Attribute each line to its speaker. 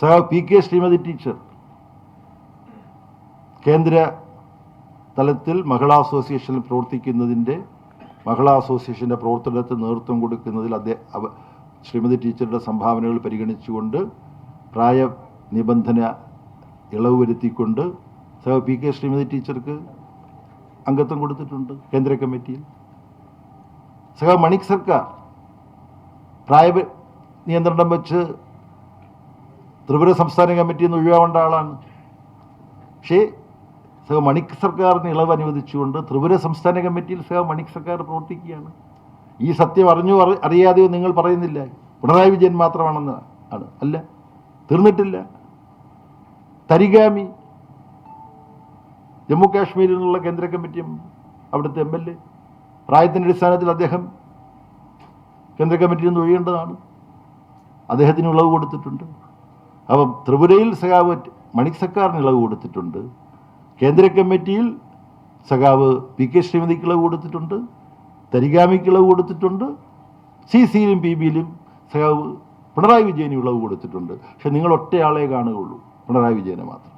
Speaker 1: സഹ P K Shrimati teacher. കേന്ദ്ര തലത്തിൽ മഹിളാ അസോസിയേഷനിൽ പ്രവർത്തിക്കുന്നതിന്റെ മഹിളാ അസോസിയേഷന്റെ പ്രവർത്തനത്തിന് നേതൃത്വം കൊടുക്കുന്നതിൽ അദ്ദേഹം ശ്രീമതി ടീച്ചറുടെ സംഭാവനകൾ പരിഗണിച്ചുകൊണ്ട് പ്രായ നിബന്ധന ഇളവ് വരുത്തിക്കൊണ്ട് സഹ പി കെ ശ്രീമതി ടീച്ചർക്ക് അംഗത്വം കൊടുത്തിട്ടുണ്ട് കേന്ദ്ര കമ്മിറ്റിയിൽ. സഹ മണിക് സർക്കാർ പ്രായ നിയന്ത്രണം വെച്ച് ത്രിപുര സംസ്ഥാന കമ്മിറ്റിയിൽ നിന്ന് ഒഴിവാവേണ്ട ആളാണ്. പക്ഷേ സഹ മണിക് സർക്കാരിന് ഇളവ് അനുവദിച്ചുകൊണ്ട് ത്രിപുര സംസ്ഥാന കമ്മിറ്റിയിൽ സഹ മണിക് സർക്കാർ പ്രവർത്തിക്കുകയാണ്. ഈ സത്യം അറിഞ്ഞു അറി- അറിയാതെയോ നിങ്ങൾ പറയുന്നില്ല. പിണറായി വിജയൻ മാത്രമാണെന്ന് ആണ്. അല്ല തീർന്നിട്ടില്ല. തരിഗാമി ജമ്മു കാശ്മീരിൽ നിന്നുള്ള കേന്ദ്ര കമ്മിറ്റിയും അവിടുത്തെ എം എൽ എ. പ്രായത്തിന്റെ അടിസ്ഥാനത്തിൽ അദ്ദേഹം കേന്ദ്ര കമ്മിറ്റിയിൽ നിന്ന് ഒഴിയേണ്ടതാണ്. അദ്ദേഹത്തിന് ഇളവ് കൊടുത്തിട്ടുണ്ട്. അപ്പം ത്രിപുരയിൽ സഖാവ് മണിക് സർക്കാരിന് ഇളവ് കൊടുത്തിട്ടുണ്ട്. കേന്ദ്ര കമ്മിറ്റിയിൽ സഖാവ് പി കെ ശ്രീമതിക്ക് ഇളവ് കൊടുത്തിട്ടുണ്ട്. തരികാമിക്ക് ഇളവ് കൊടുത്തിട്ടുണ്ട്. സി സിയിലും പി ബിയിലും സഖാവ് പിണറായി വിജയന് ഇളവ് കൊടുത്തിട്ടുണ്ട്. പക്ഷെ നിങ്ങൾ ഒറ്റയാളെ കാണുകയുള്ളൂ. പിണറായി വിജയനെ മാത്രം.